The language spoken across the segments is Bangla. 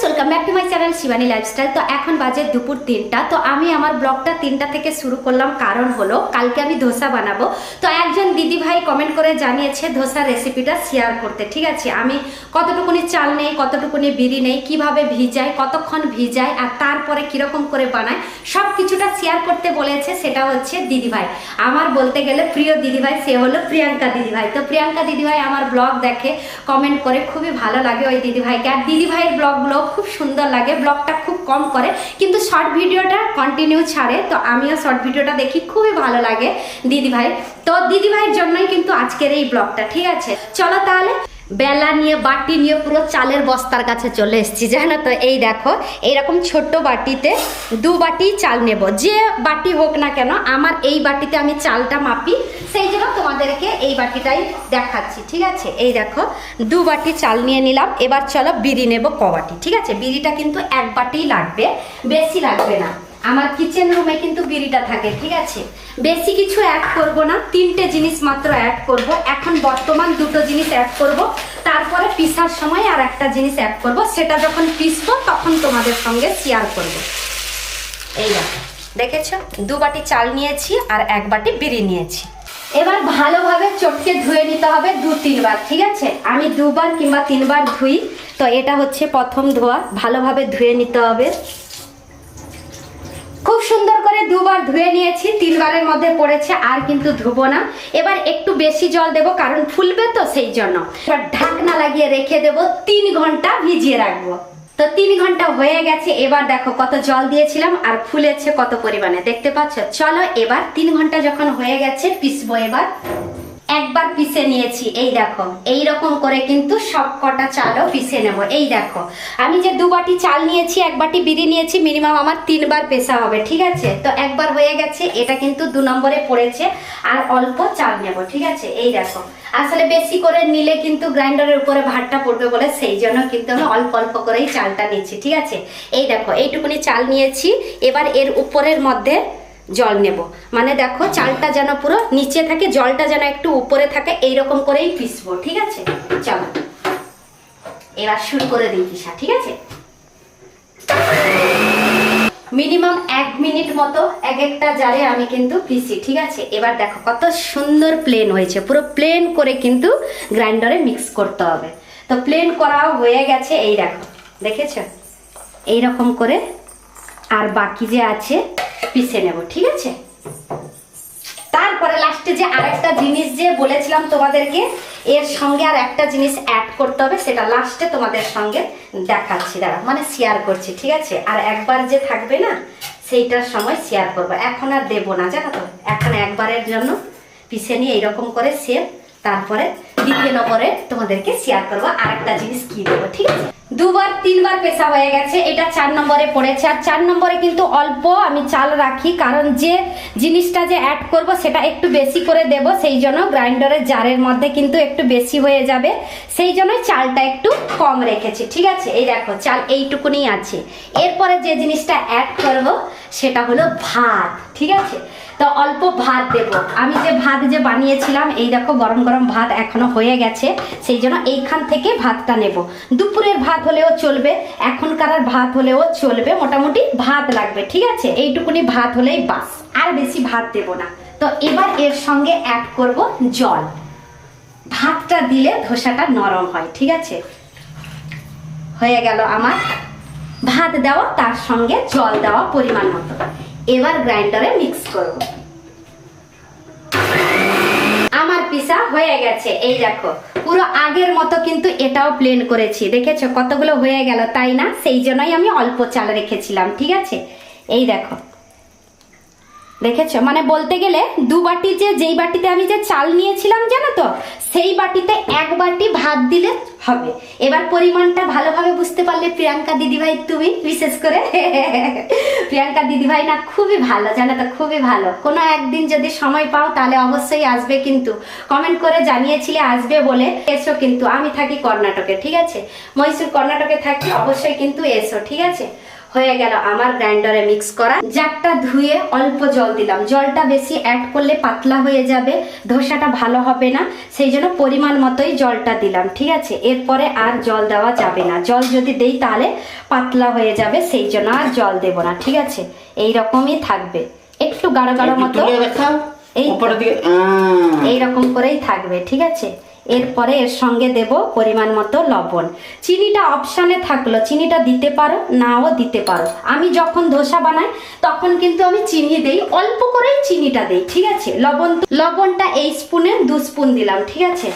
Friends welcome back to my channel Shivani lifestyle তো এখন বাজে দুপুর তিনটা। তো আমি আমার ব্লগটা তিনটা থেকে শুরু করলাম। কারণ হলো, কালকে আমি ধোসা বানাবো। তো একজন দিদি ভাই কমেন্ট করে জানিয়েছে ধোসার রেসিপিটা শেয়ার করতে। ঠিক আছে, আমি কতটুকুনি চাল নেই, কতটুকুনি বিড়ি নেই, কীভাবে ভিজাই, কতক্ষণ ভিজাই, আর তারপরে কীরকম করে বানাই সব কিছুটা শেয়ার করতে বলেছে, সেটা হচ্ছে দিদিভাই। আমার বলতে গেলে প্রিয় দিদিভাই, সে হলো প্রিয়াঙ্কা দিদিভাই। তো প্রিয়াঙ্কা দিদিভাই আমার ব্লগ দেখে কমেন্ট করে, খুবই ভালো লাগে ওই দিদিভাইকে। আর দিদিভাইয়ের ব্লগগুলো খুব সুন্দর লাগে ব্লগটা খুব কম করে। কিন্তু শর্ট ভিডিওটা কন্টিনিউ ছাড়ে, তো আমিও শর্ট ভিডিওটা দেখি, খুবই ভালো লাগে দিদিভাই। তো দিদিভাইয়ের জন্যই কিন্তু আজকের এই ব্লগটা ঠিক আছে? চলো তাহলে। বেলা নিয়ে, বাটি নিয়ে পুরো চালের বস্তার কাছে চলে এসেছি, জানো তো? এই দেখো, এইরকম ছোট্ট বাটিতে দু বাটি চাল নেব। যে বাটি হোক না কেন, আমার এই বাটিতে আমি চালটা মাপি, সেই জন্য তোমাদেরকে এই বাটিটাই দেখাচ্ছি, ঠিক আছে? এই দেখো, দু বাটি চাল নিয়ে নিলাম, এবার চলো বিড়ি নেব ক বাটি, ঠিক আছে? বিড়িটা কিন্তু এক বাটিই লাগবে, বেশি লাগবে না। আমার কিচেন রুমে কিন্তু বিড়িটা থাকে, ঠিক আছে? বেশি কিছু অ্যাড করব না, তিনটে জিনিস মাত্র অ্যাড করব। এখন বর্তমান দুটো জিনিস অ্যাড করব, তারপরে পিসার সময় আর একটা জিনিস অ্যাড করব, সেটা যখন পিসবো তখন তোমাদের সঙ্গে শেয়ার করব। এই দেখো, দেখেছ? দু বাটি চাল নিয়েছি আর এক বাটি বিড়ি নিয়েছি। এবার ভালোভাবে চটকে ধুয়ে নিতে হবে দু, তিনবার, ঠিক আছে? আমি দুবার কিংবা তিনবার ধুই, তো এটা হচ্ছে প্রথম ধোয়া, ভালোভাবে ধুয়ে নিতে হবে। খুব সুন্দর করে দুবার ধুয়ে নিয়েছি, তিনবারের মধ্যে পড়েছে, আর কিন্তু ধুবো না। এবার একটু বেশি জল দেব, কারণ ফুলবে তো সেই জন্য। এবার ঢাকনা লাগিয়ে রেখে দেব, তিন ঘণ্টা ভিজিয়ে রাখব। তো তিন ঘণ্টা হয়ে গেছে, এবার দেখো কত জল দিয়েছিলাম, আর ফুলেছে কত পরিমাণে। দেখতে পাচ্ছ? চলো এবার তিন ঘণ্টা যখন হয়ে গেছে, পিসবো এবার। একবার পিষে নিয়েছি, এই দেখো। এই রকম করে কিন্তু সব কটা চালও পিষে নেব, এই দেখো। আমি যে দু বাটি চাল নিয়েছি, এক বাটি বিড়ি নিয়েছি, মিনিমাম আমার তিনবার পেশা হবে, ঠিক আছে? তো একবার হয়ে গেছে, এটা কিন্তু দু নম্বরে পড়েছে, আর অল্প চাল নেব, ঠিক আছে? এই দেখো। আসলে বেশি করে নিলে কিন্তু গ্রাইন্ডারের উপরে ভাতটা পড়বে বলে সেই জন্য কিন্তু আমি অল্প অল্প করেই চালটা নিচ্ছি, ঠিক আছে? এই দেখো, এইটুকুনি চাল নিয়েছি, এবার এর উপরের মধ্যে জল নেব। মানে দেখো চালটা যেন পুরো নিচে থাকে, জলটা যেন একটু উপরে থাকে, এইরকম করেই পিসবো ঠিক আছে? চলো। এবার শুরু করে দিই পিসা ঠিক আছে? মিনিমাম এক মিনিট মতো এক একটা জারে আমি কিন্তু পিসি ঠিক আছে? এবার দেখো কত সুন্দর প্লেন হয়েছে। পুরো প্লেন করে কিন্তু গ্রাইন্ডারে মিক্স করতে হবে। তো প্লেন করাও হয়ে গেছে, এই দেখো, দেখেছ? এইরকম করে আর বাকি যে আছে পিষে নেব, ঠিক আছে? তারপরে লাস্টে যে আরেকটা জিনিস যে বলেছিলাম তোমাদেরকে, এর সঙ্গে আর একটা জিনিস অ্যাড করতে হবে, সেটা লাস্টে তোমাদের সঙ্গে দেখাচ্ছি। দাঁড়া মানে শেয়ার করছি, ঠিক আছে? আর একবার যে থাকবে না, সেইটার সময় শেয়ার করব। এখন আর দেবো না, জানো তো? এখন একবারের জন্য পিষে নিয়ে এইরকম করে সেভ তারপরে দ্বিতীয় নম্বরে তোমাদেরকে শেয়ার করব, আরেকটা জিনিস কি দেবো, ঠিক আছে? দুবার, তিনবার পেশা হয়ে গেছে, এটা চার নম্বরে পড়েছে। আর চার নম্বরে কিন্তু অল্প আমি চাল রাখি, কারণ যে জিনিসটা যে অ্যাড করব সেটা একটু বেশি করে দেব, সেই জন্য গ্রাইন্ডারের জারের মধ্যে কিন্তু একটু বেশি হয়ে যাবে। সেই জন্য চালটা একটু কম রেখেছি, ঠিক আছে? এই দেখো, চাল এইটুকুনি আছে। এরপরে যে জিনিসটা অ্যাড করব, সেটা হলো ভাত, ঠিক আছে? তো অল্প ভাত দেব। আমি যে ভাত যে বানিয়েছিলাম, এই দেখো গরম গরম ভাত এখনও হয়ে গেছে, সেই জন্য এইখান থেকে ভাতটা নেব। দুপুরের ভাত হলেও চলবে, এখনকার ভাত হলেও চলবে, মোটামুটি ভাত লাগবে, ঠিক আছে? এইটুকুনি ভাত হলেই বাস, আর বেশি ভাত দেব না। তো এবার এর সঙ্গে অ্যাড করব জল। ভাতটা দিলে ধোসাটা নরম হয়, ঠিক আছে? হয়ে গেল আমার ভাত দেওয়া, তার সঙ্গে জল দেওয়া পরিমাণ মতো। এবার গ্রাইন্ডারে মিক্স করব। আমার পিসা হয়ে গেছে, এই দেখো। পুরো আগের মতো কিন্তু এটাও প্লেন করেছি, দেখেছ? কতগুলো হয়ে গেল, তাই না? সেই জন্যই আমি অল্প চাল রেখেছিলাম, ঠিক আছে? এই দেখো। দেখেছ? মানে বলতে গেলে দু বাটি যে, যেই বাটিতে আমি যে চাল নিয়েছিলাম, জানো তো? সেই বাটিতে এক বাটি ভাত দিলে হবে। এবার পরিমাণটা ভালোভাবে বুঝতে পারলে প্রিয়াঙ্কা দিদিভাই তুমি, বিশেষ করে। প্রিয়াঙ্কা দিদিভাই না, খুবই ভালো, জানো তো? খুবই ভালো। কোনো একদিন যদি সময় পাও, তাহলে অবশ্যই আসবে কিন্তু। কমেন্ট করে জানিয়েছিলে আসবে বলে এসো কিন্তু। আমি থাকি কর্ণাটকে, ঠিক আছে? মহীশূর কর্ণাটকে থাকি, অবশ্যই কিন্তু এসো, ঠিক আছে? হয়ে গেল আমার গ্রাইন্ডারে মিক্স করা। জারটা ধুয়ে অল্প জল দিলাম। জলটা বেশি অ্যাড করলে পাতলা হয়ে যাবে ধোসাটা ভালো হবে না। সেই জন্য পরিমাণ মতোই জলটা দিলাম ঠিক আছে? এরপরে আর জল দেওয়া যাবে না। জল যদি দেই তাহলে পাতলা হয়ে যাবে সেই জন্য আর জল দেব না ঠিক আছে? এই রকমই থাকবে। একটু গাঢ় গাঢ় মতো এই তো। উপরের দিকে আহ, এই রকম করেই থাকবে ঠিক আছে? এরপরে এর সঙ্গে দেব পরিমাণ মতো লবণ। চিনিটা অপশানে থাকল, চিনিটা দিতে পারো, নাও দিতে পারো। আমি যখন ধোসা বানাই, তখন কিন্তু আমি চিনি দেই, অল্প করেই চিনিটা দেই, ঠিক আছে? লবণ লবণটা এই স্পুনে দু স্পুন দিলাম, ঠিক আছে?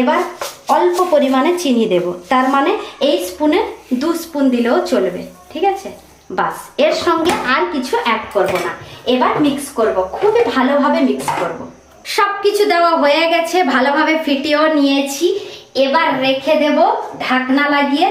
এবার অল্প পরিমাণে চিনি দেব। তার মানে এই স্পুনে দু স্পুন দিলেও চলবে, ঠিক আছে? বাস, এর সঙ্গে আর কিছু অ্যাড করব না। এবার মিক্স করব, খুবই ভালোভাবে মিক্স করব। সব কিছু দেওয়া হয়ে গেছে, ভালোভাবে ফিটিয়েও নিয়েছি। এবার রেখে দেব ঢাকনা লাগিয়ে।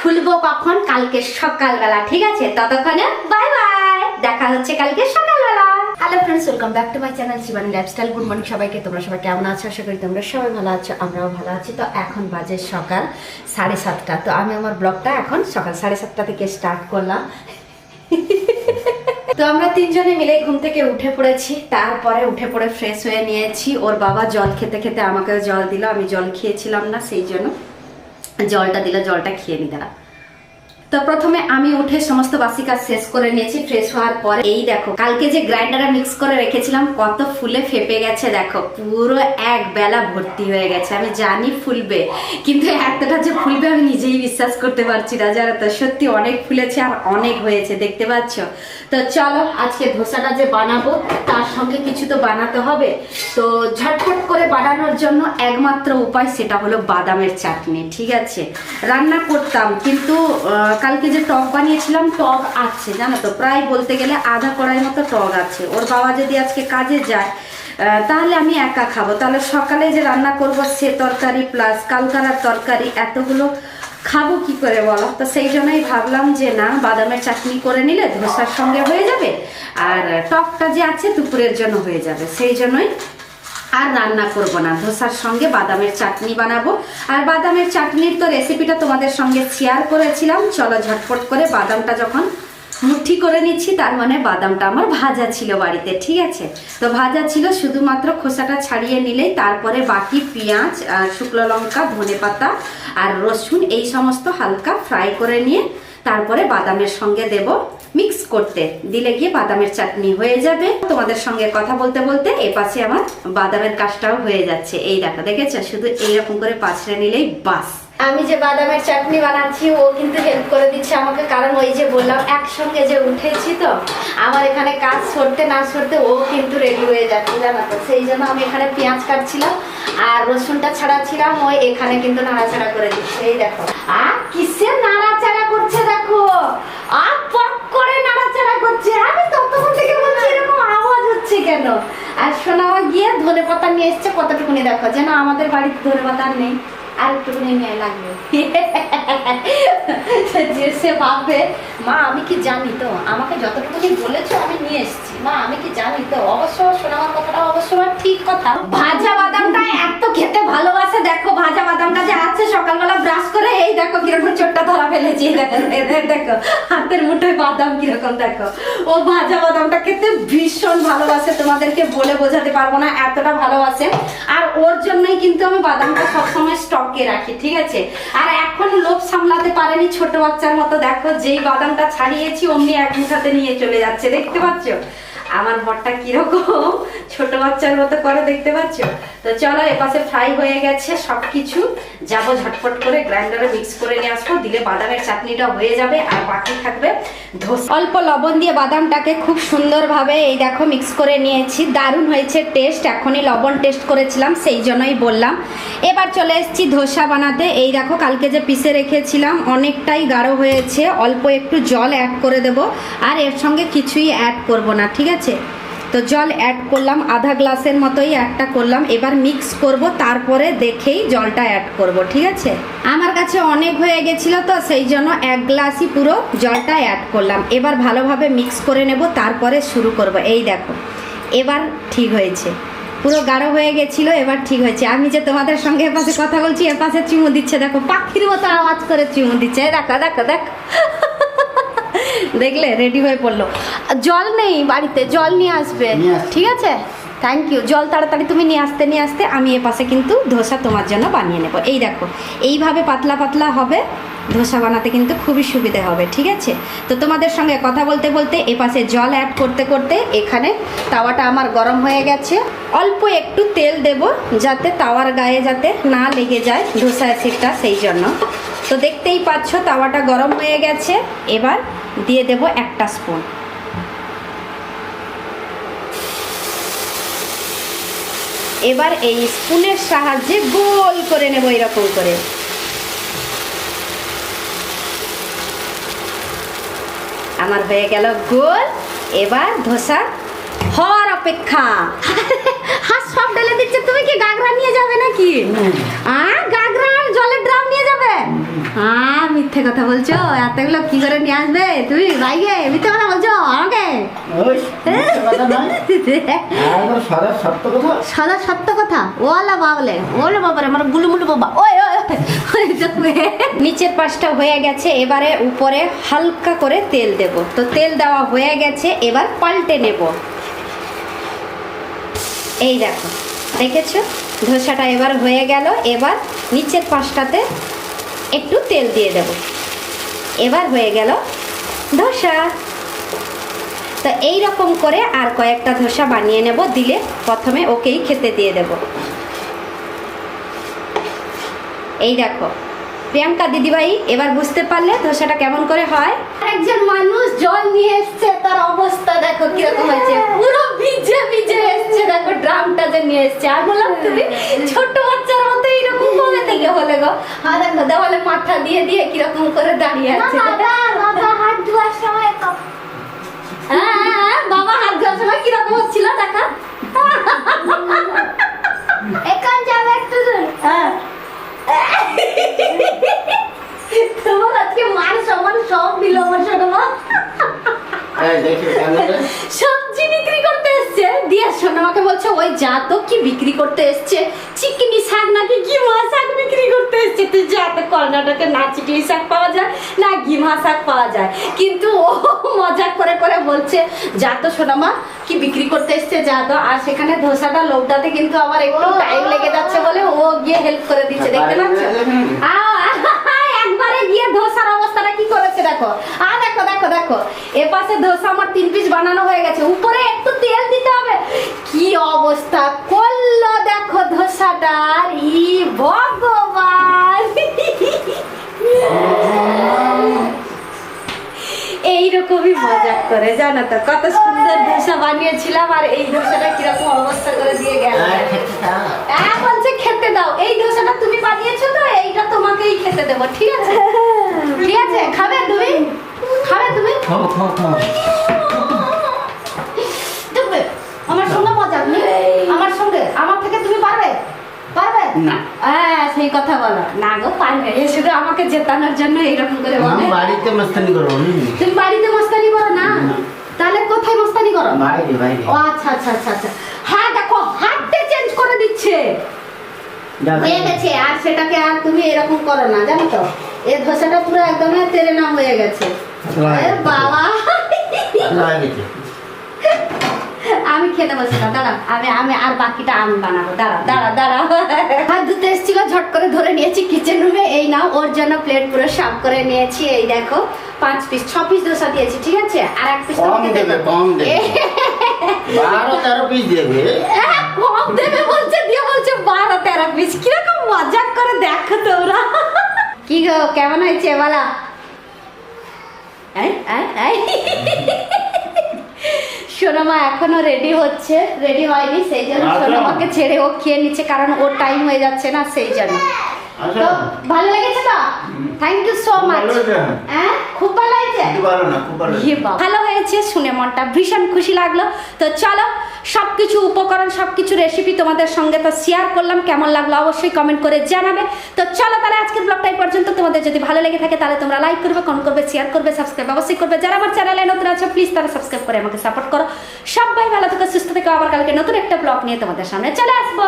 খুলবো কখন? কালকে সকালবেলা, ঠিক আছে? ততক্ষণে বাই বাই দেখা হচ্ছে কালকে সকালবেলা। Hello friends welcome back to my channel Shivani lifestyle good morning সবাইকে, তোমরা সবাই কেমন আছো? আশা করি তোমরা সবাই ভালো আছো, আমরাও ভালো আছি। তো এখন বাজে সকাল সাড়ে সাতটা। তো আমি আমার ব্লগটা এখন সকাল সাড়ে সাতটা থেকে স্টার্ট করলাম। তো আমরা তিনজনে মিলে ঘুম থেকে উঠে পড়েছি, তারপরে উঠে পড়ে ফ্রেশ হয়ে নিয়েছি। ওর বাবা জল খেতে খেতে আমাকে জল দিল, আমি জল খেয়েছিলাম না, সেই জন্য জলটা দিল, জলটা খেয়ে নি দাঁড়া তো প্রথমে আমি উঠে সমস্ত বাসি কাজ শেষ করে নিয়েছি ফ্রেশ হওয়ার পরে। এই দেখো, কালকে যে গ্রাইন্ডারে মিক্স করে রেখেছিলাম, কত ফুলে ফেপে গেছে দেখো। পুরো এক বেলা ভর্তি হয়ে গেছে, আমি জানি ফুলবে, কিন্তু এতটা যে ফুলবে আমি নিজেই বিশ্বাস করতে পারছি না যারা তো, সত্যি অনেক ফুলেছে আর অনেক হয়েছে, দেখতে পাচ্ছ? তো চলো, আজকে ধোসাটা যে বানাবো, তার সঙ্গে কিছু তো বানাতে হবে। তো ঝটফট করে বানানোর জন্য একমাত্র উপায় সেটা হলো বাদামের চাটনি, ঠিক আছে? রান্না করতাম, কিন্তু কালকে যে টক বানিয়েছিলাম, টক আছে, জানো তো? প্রায় বলতে গেলে আধা কড়াই মতো টক আছে। ওর বাবা যদি আজকে কাজে যায় তাহলে আমি একা খাব। তাহলে সকালে যে রান্না করব, সে তরকারি প্লাস কালকারার তরকারি, এতগুলো খাব কি করে বলো? তো সেই জন্যই ভাবলাম যে না, বাদামের চাটনি করে নিলে ধোসার সঙ্গে হয়ে যাবে, আর টকটা যে আছে, দুপুরের জন্য হয়ে যাবে। সেই জন্যই আর রান্না করব না। ধোসার সঙ্গে বাদামের চাটনি বানাবো। আর বাদামের চাটনির তো রেসিপিটা তোমাদের সঙ্গে শেয়ার করেছিলাম। চলো ঝটপট করে বাদামটা যখন মুঠি করে নিচ্ছি, তার মানে বাদামটা আমার ভাজা ছিল বাড়িতে, ঠিক আছে? তো ভাজা ছিল শুধুমাত্র খোসাটা ছাড়িয়ে নিলেই, তারপরে বাকি পেঁয়াজ আর শুকনো লঙ্কা ধনে পাতা আর রসুন, এই সমস্ত হালকা ফ্রাই করে নিয়ে তারপরে বাদামের সঙ্গে দেব মিক্স করতে। দিলে গিয়ে বাদামের চাটনি হয়ে যাবে। তোমাদের সঙ্গে কথা বলতে বলতে এ পাশে আমার বাদামের কাজটাও হয়ে যাচ্ছে। এই দেখো, দেখেছ? শুধু এইরকম করে পাছড়ে নিলেই বাস। আমি যে বাদামের চাটনি বানাচ্ছি, ও কিন্তু হেল্প করে দিচ্ছে আমাকে। কারণ ওই যে বললাম, একসঙ্গে যে উঠেছি তো, আমার এখানে কাজ সরতে না সরতে ও কিন্তু রেডি হয়ে যাচ্ছে, জানো তো? সেই জন্য আমি এখানে পেঁয়াজ কাটছিলাম, আর রসুনটা ছাড়াচ্ছিলাম ওই এখানে কিন্তু নাড়াচাড়া করে দিচ্ছে। এই দেখো। আর কিসের দেখো আর পক করে নাড়াচাড়া করছে। আমি ততক্ষণ থেকে বলছি এরকম আওয়াজ হচ্ছে কেন? আর সোনামা গিয়ে ধনে পাতা নিয়ে এসছে, কতটুকুনি দেখো, যেন আমাদের বাড়িতে ধনে পাতা নেই। আর একটুকুনি নিয়ে লাগবে। যে ভাববে, মা, আমি কি জানি তো? আমাকে যতটুকুনি বলেছ, আমি নিয়ে এসেছি। মা, আমি কি জানি তো? অবশ্য সোনামার কথাটা অবশ্য আমার ঠিক কথা। ভাজা বাদামটা এত খেতে ভালোবাসে, দেখো, ভাজা বাদামটা যে আছে, সকালবেলা ব্রাশ করে, এই দেখো, কীরকম চোটটা ধরা ফেলেছি। দেখো হাতের মুঠোয় বাদাম কীরকম, দেখো। ও ভাজা বাদামটা খেতে ভীষণ ভালোবাসে, তোমাদেরকে বলে বোঝাতে পারব না, এতটা ভালোবাসে। আর ওর জন্যই কিন্তু আমি বাদামটা সবসময় স্টকে রাখি, ঠিক আছে? আর এখন লোভ সামলাতে পারেনি ছোট বাচ্চার মতো। দেখো, যেই বাদামটা ছাড়িয়েছি, অমনি এক মুঠাতে নিয়ে চলে যাচ্ছে, দেখতে পাচ্ছ? আমার বরটা কীরকম? ছোট বাচ্চার মতো করে, দেখতে পাচ্ছ? তো চলো এপাশে ফ্রাই হয়ে গেছে সবকিছু। যাব ঝটপট করে গ্রাইন্ডারে মিক্স করে নিয়ে আসব। দিলে বাদামের চাটনিটা হয়ে যাবে আর বাকি থাকবে ধোসা। অল্প লবণ দিয়ে বাদামটাকে খুব সুন্দরভাবে এই দেখো মিক্স করে নিয়েছি। দারুণ হয়েছে টেস্ট এখনই লবণ টেস্ট করেছিলাম, সেই জন্যই বললাম। এবার চলে এসেছি ধোসা বানাতে। এই দেখো কালকে যে পিসে রেখেছিলাম, অনেকটাই গাঢ় হয়েছে। অল্প একটু জল অ্যাড করে দেব। আর এর সঙ্গে কিছুই অ্যাড করব না, ঠিক আছে? তো জল অ্যাড করলাম, আধা গ্লাসের মতোই একটা করলাম। এবার মিক্স করব, তারপরে দেখেই জলটা অ্যাড করব, ঠিক আছে? আমার কাছে অনেক হয়ে গেছিল তো, সেই জন্য এক গ্লাসই পুরো জলটা অ্যাড করলাম। এবার ভালোভাবে মিক্স করে নেব, তারপরে শুরু করব। এই দেখো, এবার ঠিক হয়েছে। পুরো গাঢ় হয়ে গেছিল, এবার ঠিক হয়েছে। আমি যে তোমাদের সঙ্গে এপাশে কথা বলছি, এপাশে চুমু দিচ্ছে। দেখো, পাখির মতো আওয়াজ করে চুমু দিচ্ছে। দেখো দেখো দেখো। দেখলে রেডি হয়ে পড়ল। জল নেই বাড়িতে জল নিয়ে আসবে। ঠিক আছে? থ্যাংক ইউ জল তাড়াতাড়ি তুমি নিয়ে আসতে নিয়ে আসতে আমি এ পাশে কিন্তু ধোসা তোমার জন্য বানিয়ে নেব। এই দেখো এইভাবে পাতলা পাতলা হবে ধোসা বানাতে কিন্তু খুবই সুবিধে হবে ঠিক আছে? তো তোমাদের সঙ্গে কথা বলতে বলতে এ পাশে জল অ্যাড করতে করতে এখানে তাওয়াটা আমার গরম হয়ে গেছে। অল্প একটু তেল দেব যাতে তাওয়ার গায়ে যাতে না লেগে যায় ধোসা অ্যাসিডটা সেই জন্য। তো দেখতেই পাচ্ছ তাওয়াটা গরম হয়ে গেছে। এবার দিয়ে দেব একটা স্পুন। এবার এই স্পুনের সাহায্যে গোল করে নেব এরকম করে। আমার হয়ে গেল গোল, এবার ধোসা হওয়ার অপেক্ষা। হাত সব ঢেলে দিচ্ছে তুমি কি গাগরা নিয়ে যাবে নাকি? গাগরা আর জলের ড্রাম নিয়ে যাবে? আ মিথ্যে কথা বলছো এতগুলো কি করে নিয়ে আসবে? তুমি বাইকে মিথ্যে কথা বলছো আমাকে? সাদা সত্য কথা। ওলা বাবলে ওলে বাবারে আমার গুলুমুলু বাবা। ওই। নিচের পাশটা হয়ে গেছে এবারে উপরে হালকা করে তেল দেব। তো তেল দেওয়া হয়ে গেছে এবার পাল্টে নেব। এই দেখো, দেখেছ? ধোসাটা এবার হয়ে গেল, এবার নিচের পাশটাতে একটু তেল দিয়ে দেব। এবার হয়ে গেল ধোসা। তো এই রকম করে আর কয়েকটা ধোসা বানিয়ে নেব, দিলে প্রথমে ওকেই খেতে দিয়ে দেব। এই দেখো প্রিয়াঙ্কা দিদিভাই এবার বুঝতে পারলে ধোসাটা কেমন করে হয়? একজন মানুষ জল নিয়ে এসছে তার অবস্থা দেখো কীরকম হয়েছে। পুরো ভিজে ভিজে এসছে দেখো ড্রামটা যে নিয়ে এসছে। আর বললাম তুমি ছোট বাচ্চার মতো এইরকম কবে থেকে হলে গো? আর দেখো দেওয়ালে মাথা দিয়ে দিয়ে কীরকম করে দাঁড়িয়ে আছে। হাত ধোয়ার সময় হ্যাঁ, হ্যাঁ, হ্যাঁ, বাবা হাত ধোয়ার সময় কীরকম হচ্ছিল দেখা? এখন যাবে একটু হ্যাঁ তোমার আজকে মান সম্মান সব দিল আমার ছোট মা এই দেখি কেন রে? সবজি বিক্রি করতে এসছে দিয়া সোনামাকে বলছে ওই যা তো কি বিক্রি করতে এসছে? চিকনি শাক নাকি গিমা শাক বিক্রি করতে এসছে? তুই যা তো কর্ণাটকে না চিকনি শাক পাওয়া যায় না গিমা শাক পাওয়া যায়। কিন্তু ও মজা করে করে বলছে যা তো সোনামা কি বিক্রি করতে এসছে যা তো। আর সেখানে ধোসাটা লৌটাতে কিন্তু আমার একটু টাইম লেগে যাচ্ছে বলে ও গিয়ে হেল্প করে দিচ্ছে দেখতে পাচ্ছ? আ- গিয়ে ধোসার অবস্থাটা কি করেছে দেখো? আ দেখো দেখো দেখো। এ পাশে ধোসা আমার তিন পিস বানানো হয়ে গেছে। উপরে একটু তেল দিতে হবে। কি অবস্থা করল দেখো ধোসাটার? ই ভগবান। এইরকমই মজা করে জানো তো? কত সুন্দর ধোসা বানিয়েছিলাম আর এই ধোসাটা কীরকম অবস্থা করে দিয়ে গেল। আর খেতে দাও। হ্যাঁ বলছে খেতে দাও। এই ধোসাটা তুমি বানিয়েছো তো? খেতে দেবো ঠিক আছে? ঠিক আছে খাবে তুমি? খাবে তুমি? খাও, খাও, খাও। দেখবে আমার সঙ্গে মজা নেই আমার সঙ্গে আমার থেকে তুমি পারবে? পারবে? না। হ্যাঁ সেই কথা বলো। না গো পারবে। এ শুধু আমাকে জেতানোর জন্য এইরকম করে আমি বলে। বাড়িতে মাস্তানি করব তুমি বাড়িতে মস্তানি করো না। তাহলে কোথায় মস্তানি করো? বাইরে বাইরে। ও আচ্ছা আচ্ছা আচ্ছা আচ্ছা। হ্যাঁ দেখো হাতটা চেঞ্জ করে দিচ্ছে। হয়ে গেছে আর সেটাকে আর তুমি এরকম করো না জানো তো? এই ধোসাটা পুরো একদম তেরে নাম হয়ে গেছে। হয়ে। বাবা। হয়ে। আমি খেতে বসি না দাঁড়া আমি আমি আর বাকিটা আমি বানাবো। দাঁড়া দাঁড়া দাঁড়া হাত ধুতে এসেছিল ঝট করে ধরে নিয়েছি কিচেন রুমে এই নাও ওর জন্য প্লেট পুরো সাফ করে নিয়েছি। এই দেখো পাঁচ পিস ছ পিস ধোসা দিয়েছি ঠিক আছে? আর এক পিস কম দেবে। কম দেবে। বারো তেরো পিস দেবে। কম দেবে বলছে তেরো পিস। কীরকম মজা করে দেখো তোমরা। কি গো কেমন হয়েছে বলা। সোনামা এখনও রেডি হচ্ছে রেডি হয়নি সেই জন্য আচ্ছা। সোনামাকে ছেড়ে ও খেয়ে নিচ্ছে কারণ ওর টাইম হয়ে যাচ্ছে না সেই জন্য। আচ্ছা। তো ভালো লেগেছে তো? থ্যাংক ইউ সো মাচ ভালো হ্যাঁ? খুব ভালো হয়েছে? ভালো হয়েছে, শুনে মনটা ভীষণ খুশি লাগল। তো চলো সব কিছু উপকরণ সব কিছু রেসিপি তোমাদের সঙ্গে তো শেয়ার করলাম, কেমন লাগল অবশ্যই কমেন্ট করে জানাবে। তো চলো তাহলে আজকের ব্লগটা এই পর্যন্ত। তোমাদের যদি ভালো লেগে থাকে তাহলে তোমরা লাইক করবে কমেন্ট করবে শেয়ার করবে সাবস্ক্রাইব অবশ্যই করবে। যারা আমার চ্যানেলে নতুন আছে প্লিজ তারা সাবস্ক্রাইব করে আমাকে সাপোর্ট করো। সবাই ভালো থেকে, সুস্থ থেকে। আবার কালকে নতুন একটা ব্লগ নিয়ে তোমাদের সামনে চলে আসব.